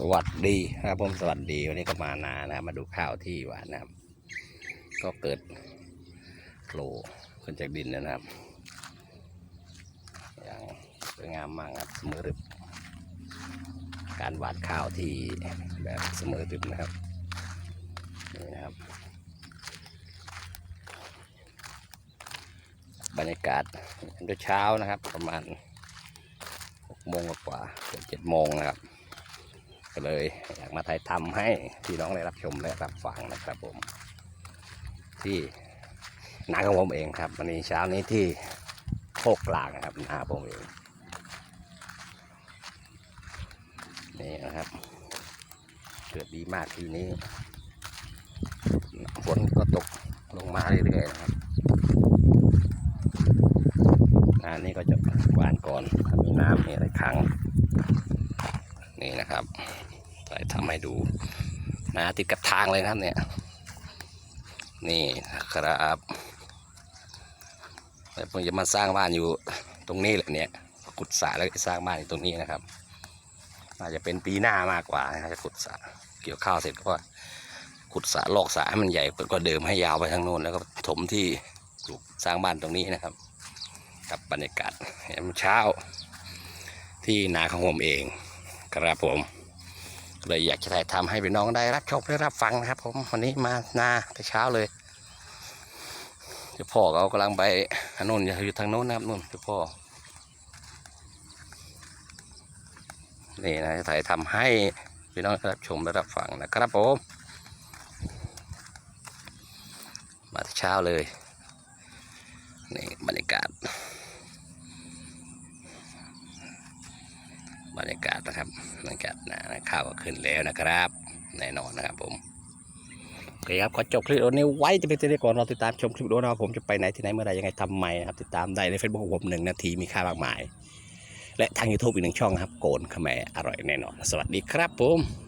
สวัสดีนะครับผมสวัสดีวันนี้ก็มานานะครับมาดูข้าวที่หวานนะครับ ก็เกิดโผล่ขึ้นจากดินนะครับ อย่างสวยงามมากครับเสมอรึบการหวานข้าวที่แบบเสมอรึบนะครับนี่นะครับ บรรยากาศโดยเช้านะครับ ประมาณหกโมงกว่าเกือบเจ็ดโมงนะครับ ก็เลย อยากมาถ่ายทำให้พี่น้องได้รับชมและรับฟังนะครับผม ที่นาของผมเองครับ วันนี้เช้านี้ที่โคกกลางนะครับนาผมเองนี่นะครับเกิดดีมากทีนี้ฝนก็ตกลงมาเรื่อยๆนะครับอันนี้ก็จะหวานก่อนมีน้ำมีอะไรขัง นี่นะครับไปทำให้ดูนะติดกับทางเลยนะครับเนี่ย นี่นะครับแล้วผมจะมาสร้างบ้านอยู่ตรงนี้แหละเนี่ยขุดสระแล้วสร้างบ้านอยู่ตรงนี้นะครับอาจจะเป็นปีหน้ามากกว่านะครับจะขุดสระเกี่ยวข้าวเสร็จก็ขุดสระลอกสระให้มันใหญ่กว่าเดิมให้ยาวไปทางโน้นแล้วก็ถมที่ปลูกสร้างบ้านตรงนี้นะครับ กับบรรยากาศยามเช้าที่นาของผมเอง ครับผมเลยอยากจะถ่ายทำให้พี่น้องได้รับชมได้รับฟังนะครับ ผมวันนี้มานาแต่เช้าเลยเจ้าพ่อเขากำลังไปอันนู้นอยู่ทางโน้นนะครับนู่นเจ้าพ่อนี่นะจะถ่ายทำให้พี่น้องได้รับชมได้รับฟังนะครับผม มาแต่เช้าเลยนี่บรรยากาศ บรรยากาศนะครับบรรยากาศนะข้าวก็ขึ้นแล้วนะครับ แน่นอนนะครับผมโอเคครับขอจบคลิปวิดีโอนี้ไว้จะเป็นตัวนี้ก่อนเราติดตามชมคลิปวิดีโอนะครับผมจะไปไหนที่ไหนเมื่อไรยังไงทำไมนะครับติดตามได้ในเฟซบุ๊กของผมหนึ่งนาทีมีค่ามากมาย และทาง YouTube อีกหนึ่งช่องนะครับโกนขแมอร่อยแน่นอน สวัสดีครับผม